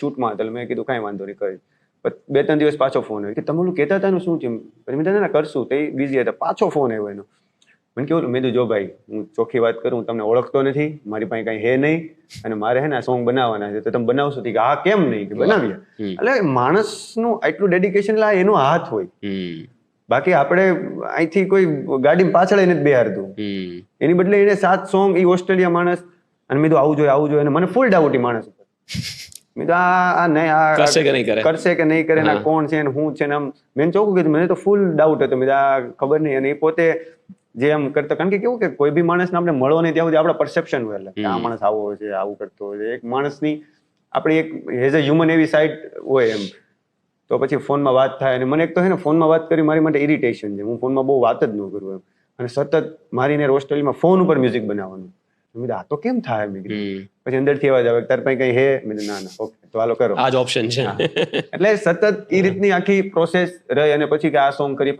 શૂટમાં હતા એટલે મેં કીધું કાંઈ વાંધો નહીં કરી. બે ત્રણ દિવસ પાછો ફોન આવ્યો. કે તમે ઓલું કહેતા હતા ને શું છે પછી મેં તને કરશું. તે બિઝી હતા. પાછો ફોન આવ્યો એનો. મને કેવું મેં કીધું જો ભાઈ હું ચોખ્ખી વાત કરું હું તમને ઓળખતો નથી મારી પાસે કાંઈ હે નહીં અને મારે હે ને આ સોંગ બનાવવાના છે તો તમે બનાવશો. કે હા કેમ નહીં? કે બનાવીએ. એટલે માણસનું આટલું ડેડિકેશન લા એનો હાથ હોય. બાકી આપણે અહીંથી કોઈ ગાડી પાછળ એને બેહારતું. એની બદલે એને સાત સોંગ ઈ ઓસ્ટ્રેલિયા માણસ અને મેં કીધું આવું જોઈએ આવું જોઈએ. અને મને ફૂલ ડાઉટ માણસ મેં આ નહીં આ કરશે કે નહીં કરે? કરશે કે નહીં કરે ને કોણ છે ને શું છે ને આમ મેં ચોખ્ખું કીધું મને તો ફૂલ ડાઉટ હતો. મેં આ ખબર નહીં. અને એ પોતે જે એમ કરતો કારણ કે કેવું કે કોઈ બી માણસને આપણે મળો નહીં ત્યાં સુધી આપણા પરસેપ્શન હોય એટલે આ માણસ આવો છે આવું કરતો હોય છે. એક માણસની આપણી એક એઝ અ હ્યુમન એવી સાઈડ હોય એમ. તો પછી ફોનમાં વાત થાય અને મને એક તો છે ને ફોનમાં વાત કરી મારી માટે ઇરિટેશન છે. હું ફોનમાં બહુ વાત જ ન કરું એમ. અને સતત મારીને હોસ્ટેલમાં ફોન ઉપર મ્યુઝિક બનાવવાનું. મેં આ તો કેમ થાય? મેં કીધું પછી અંદરથી અવાજ આવે તાર પાસે કઈ હે? મેં ના ના ઓકે તો હાલો કરો. આ જ ઓપ્શન છે. એટલે સતત એ રીતની આખી પ્રોસેસ રહી અને પછી કે આ સોંગ કરી